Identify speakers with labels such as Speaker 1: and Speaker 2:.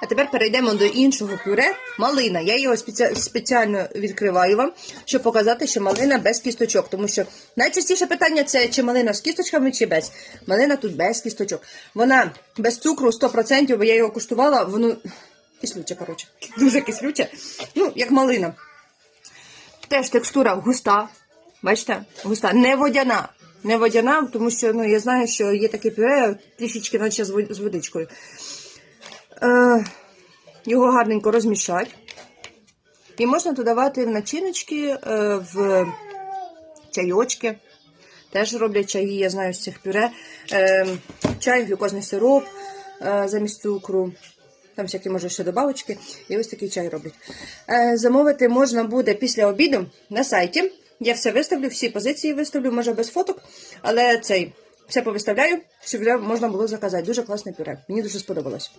Speaker 1: А тепер перейдемо до іншого пюре. Малина. Я його спеці- спеціально відкриваю вам, щоб показати, що малина без кісточок. Тому що найчастіше питання це чи малина з кісточками, чи без. Малина тут без кісточок. Вона без цукру 100%, бо я його куштувала, воно кислюче, коротше. Дуже кислюче. Ну, як малина. Теж текстура густа. Бачите? Густа. Не водяна. Не водяна, тому що ну, я знаю, що є таке пюре, трішечки наче з водичкою. Е, його гарненько розмішати. І можна додавати в начиночки, е, в чайочки. Теж роблять чаї, я знаю з цих пюре. Е, чай, глюкозний сироп замість цукру. Там всякі, може, ще добавочки. І ось такий чай роблять. Замовити можна буде після обіду на сайті. Я все виставлю, всі позиції виставлю, може без фоток, але цей все повиставляю, щоб можна було заказати. Дуже класне пюре. Мені дуже сподобалось.